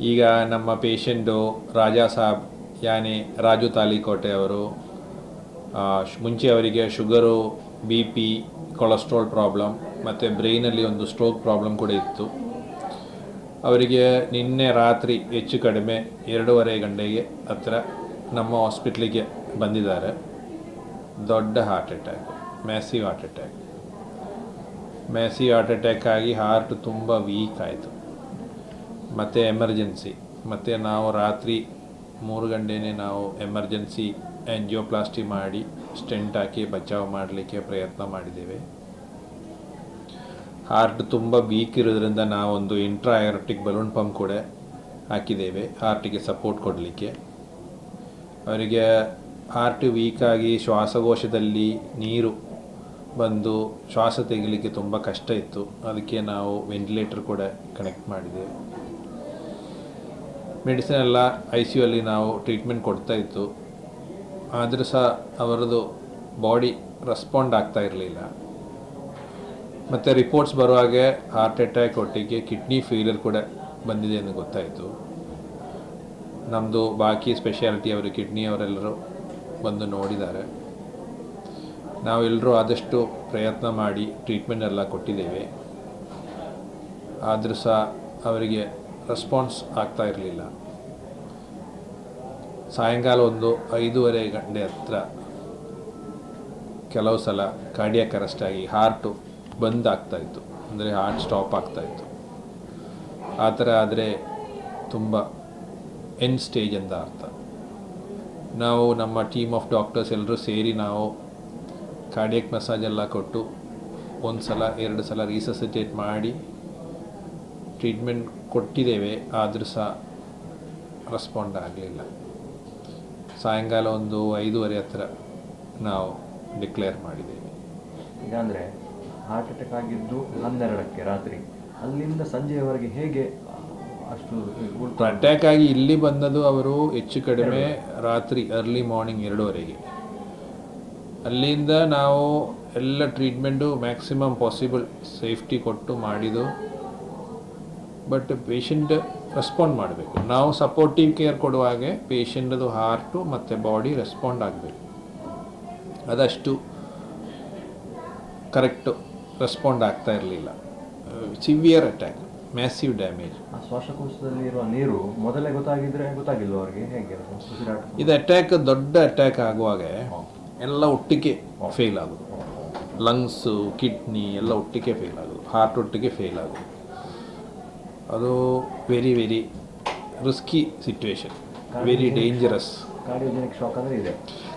ಈಗ ನಮ್ಮ ಪೇಷಂಟು ರಾಜಾ ಸಾಬ್, ಯಾನೆ ರಾಜು ತಾಲಿಕೋಟೆ ಅವರು ಮುಂಚೆ ಅವರಿಗೆ sugar B P cholesterol problem ಮತ್ತು ಬ್ರೈನಲ್ಲಿ ಒಂದು ಸ್ಟ್ರೋಕ್ ಪ್ರಾಬ್ಲಮ್ ಕೂಡ ಇತ್ತು. ಅವರಿಗೆ ನಿನ್ನೆ ರಾತ್ರಿ ಹೆಚ್ಚು ಕಡಿಮೆ ಎರಡೂವರೆ ಗಂಟೆಗೆ ಹತ್ರ ನಮ್ಮ ಹಾಸ್ಪಿಟ್ಲಿಗೆ ಬಂದಿದ್ದಾರೆ. ದೊಡ್ಡ heart attack massive heart attack massive heart attack ಆಗಿ ಹಾರ್ಟ್ ತುಂಬ ವೀಕ್ ಆಯಿತು. ಮತ್ತು ಎಮರ್ಜೆನ್ಸಿ ಮತ್ತು ನಾವು ರಾತ್ರಿ ಮೂರು ಗಂಟೆನೇ ನಾವು ಎಮರ್ಜೆನ್ಸಿ ಆ್ಯಂಜಿಯೋಪ್ಲಾಸ್ಟಿ ಮಾಡಿ ಸ್ಟೆಂಟ್ ಹಾಕಿ ಬಚಾವ್ ಮಾಡಲಿಕ್ಕೆ ಪ್ರಯತ್ನ ಮಾಡಿದ್ದೇವೆ. ಹಾರ್ಟ್ ತುಂಬ ವೀಕ್ ಇರೋದ್ರಿಂದ ನಾವೊಂದು ಇಂಟ್ರಾ ಏರೋಟಿಕ್ ಬಲೂನ್ ಪಂಪ್ ಕೂಡ ಹಾಕಿದ್ದೇವೆ ಹಾರ್ಟಿಗೆ ಸಪೋರ್ಟ್ ಕೊಡಲಿಕ್ಕೆ. ಅವರಿಗೆ ಹಾರ್ಟ್ ವೀಕಾಗಿ ಶ್ವಾಸಕೋಶದಲ್ಲಿ ನೀರು ಬಂದು ಶ್ವಾಸ ತೆಗಿಲಿಕ್ಕೆ ತುಂಬ ಕಷ್ಟ ಇತ್ತು. ಅದಕ್ಕೆ ನಾವು ವೆಂಟಿಲೇಟರ್ ಕೂಡ ಕನೆಕ್ಟ್ ಮಾಡಿದ್ದೇವೆ. ಮೆಡಿಸಿನ್ ಎಲ್ಲ ಐ ಸಿ ಯು ಅಲ್ಲಿ ನಾವು ಟ್ರೀಟ್ಮೆಂಟ್ ಕೊಡ್ತಾ ಇತ್ತು. ಆದರೂ ಸಹ ಅವರದು ಬಾಡಿ ರೆಸ್ಪಾಂಡ್ ಆಗ್ತಾ ಇರಲಿಲ್ಲ. ಮತ್ತು ರಿಪೋರ್ಟ್ಸ್ ಬರುವಾಗೆ ಹಾರ್ಟ್ ಅಟ್ಯಾಕ್ ಒಟ್ಟಿಗೆ ಕಿಡ್ನಿ ಫೇಲಿಯರ್ ಕೂಡ ಬಂದಿದೆ ಎಂದು ಗೊತ್ತಾಯಿತು. ನಮ್ಮದು ಬಾಕಿ ಸ್ಪೆಷಾಲಿಟಿ ಅವರು ಕಿಡ್ನಿ ಅವರೆಲ್ಲರೂ ಬಂದು ನೋಡಿದ್ದಾರೆ. ನಾವೆಲ್ಲರೂ ಆದಷ್ಟು ಪ್ರಯತ್ನ ಮಾಡಿ ಟ್ರೀಟ್ಮೆಂಟ್ ಎಲ್ಲ ಕೊಟ್ಟಿದ್ದೇವೆ. ಆದರೂ ಸಹ ಅವರಿಗೆ ರೆಸ್ಪಾನ್ಸ್ ಆಗ್ತಾ ಇರಲಿಲ್ಲ. ಸಾಯಂಕಾಲ ಒಂದು ಐದೂವರೆ ಗಂಟೆ ಹತ್ರ ಕೆಲವು ಸಲ ಕಾರ್ಡಿಯಕ್ ಅರೆಸ್ಟ್ ಆಗಿ ಹಾರ್ಟು ಬಂದ್ ಆಗ್ತಾಯಿತ್ತು ಅಂದರೆ ಹಾರ್ಟ್ ಸ್ಟಾಪ್ ಆಗ್ತಾಯಿತ್ತು ಆ ಥರ ಆದರೆ ತುಂಬ ಎನ್ ಸ್ಟೇಜ್ ಅಂತ ಅರ್ಥ. ನಾವು ನಮ್ಮ ಟೀಮ್ ಆಫ್ ಡಾಕ್ಟರ್ಸ್ ಎಲ್ಲರೂ ಸೇರಿ ನಾವು ಕಾರ್ಡಿಯಕ್ ಮಸಾಜ್ ಎಲ್ಲ ಕೊಟ್ಟು ಒಂದು ಸಲ ಎರಡು ಸಲ ರೀಸಸಿಟೇಟ್ ಮಾಡಿ ಟ್ರೀಟ್ಮೆಂಟ್ ಕೊಟ್ಟಿದ್ದೇವೆ ಆದರೂ ಸಹ ರೆಸ್ಪಾಂಡ್ ಆಗಲಿಲ್ಲ. ಸಾಯಂಕಾಲ ಒಂದು ಐದೂವರೆ ಹತ್ರ ನಾವು ಡಿಕ್ಲೇರ್ ಮಾಡಿದ್ದೇವೆ. ಈಗ ಅಂದರೆ ಹಾರ್ಟ್ ಅಟ್ಯಾಕ್ ಆಗಿದ್ದು ಹನ್ನೆರಡಕ್ಕೆ ರಾತ್ರಿ. ಅಲ್ಲಿಂದ ಸಂಜೆಯವರೆಗೆ ಹೇಗೆ ಅಷ್ಟು ಅಟ್ಯಾಕ್ ಆಗಿ ಇಲ್ಲಿ ಬಂದದ್ದು ಅವರು ಹೆಚ್ಚು ಕಡಿಮೆ ರಾತ್ರಿ ಅರ್ಲಿ ಮಾರ್ನಿಂಗ್ ಎರಡೂವರೆಗೆ. ಅಲ್ಲಿಂದ ನಾವು ಎಲ್ಲ ಟ್ರೀಟ್ಮೆಂಟು ಮ್ಯಾಕ್ಸಿಮಮ್ ಪಾಸಿಬಲ್ ಸೇಫ್ಟಿ ಕೊಟ್ಟು ಮಾಡಿದ್ದು. ಬಟ್ ಪೇಷಂಟ್ ರೆಸ್ಪಾಂಡ್ ಮಾಡಬೇಕು. ನಾವು ಸಪೋರ್ಟಿವ್ ಕೇರ್ ಕೊಡುವಾಗೆ ಪೇಷಂಟದು ಹಾರ್ಟು ಮತ್ತು ಬಾಡಿ ರೆಸ್ಪಾಂಡ್ ಆಗಬೇಕು. ಅದಷ್ಟು ಕರೆಕ್ಟು ರೆಸ್ಪಾಂಡ್ ಆಗ್ತಾ ಇರಲಿಲ್ಲ. ಸಿವಿಯರ್ ಅಟ್ಯಾಕ್ ಮ್ಯಾಸಿವ್ ಡ್ಯಾಮೇಜ್ ಆ ಶ್ವಾಸಕೋಶದಲ್ಲಿ ಇರುವ ನೀರು ಮೊದಲೇ ಗೊತ್ತಾಗಿದ್ರೆ ಗೊತ್ತಾಗಿಲ್ಲ ಅವ್ರಿಗೆ? ಹೇಗೆ? ಇದು ಅಟ್ಯಾಕ್ ದೊಡ್ಡ ಅಟ್ಯಾಕ್ ಆಗುವಾಗ ಎಲ್ಲ ಒಟ್ಟಿಗೆ ಫೇಲ್ ಆಗೋದು. ಲಂಗ್ಸು ಕಿಡ್ನಿ ಎಲ್ಲ ಒಟ್ಟಿಗೆ ಫೇಲ್ ಆಗೋದು. ಹಾರ್ಟ್ ಒಟ್ಟಿಗೆ ಫೇಲ್ ಆಗೋದು. ಅದು very very risky situation very dangerous cardiogenic shock ಅಂದರೆ ಇದೆ?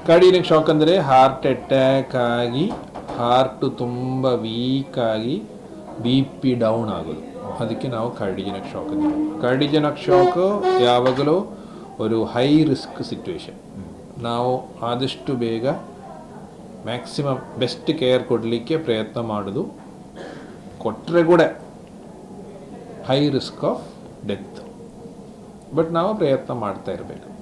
ಕಾರ್ಡಿಯೋಜೆನಿಕ್ ಶಾಕ್ ಅಂದರೆ ಹಾರ್ಟ್ ಅಟ್ಯಾಕ್ ಆಗಿ ಹಾರ್ಟ್ ತುಂಬ ವೀಕ್ ಆಗಿ ಬಿ ಪಿ ಡೌನ್ ಆಗೋದು. ಅದಕ್ಕೆ ನಾವು ಕಾರ್ಡಿಜನಕ್ ಶಾಕ್ ಅಂತ ಕಾರ್ಡಿಜನಕ್ ಶಾಕ್ ಯಾವಾಗಲೂ ಒಂದು ಹೈ ರಿಸ್ಕ್ ಸಿಚುವೇಶನ್ ನಾವು ಆದಷ್ಟು ಬೇಗ ಮ್ಯಾಕ್ಸಿಮಮ್ ಬೆಸ್ಟ್ ಕೇರ್ ಕೊಡಲಿಕ್ಕೆ ಪ್ರಯತ್ನ ಮಾಡೋದು. ಕೊಟ್ಟರೆ ಕೂಡ high risk of death. But ನಾವು ಪ್ರಯತ್ನ ಮಾಡ್ತಾ ಇರಬೇಕು.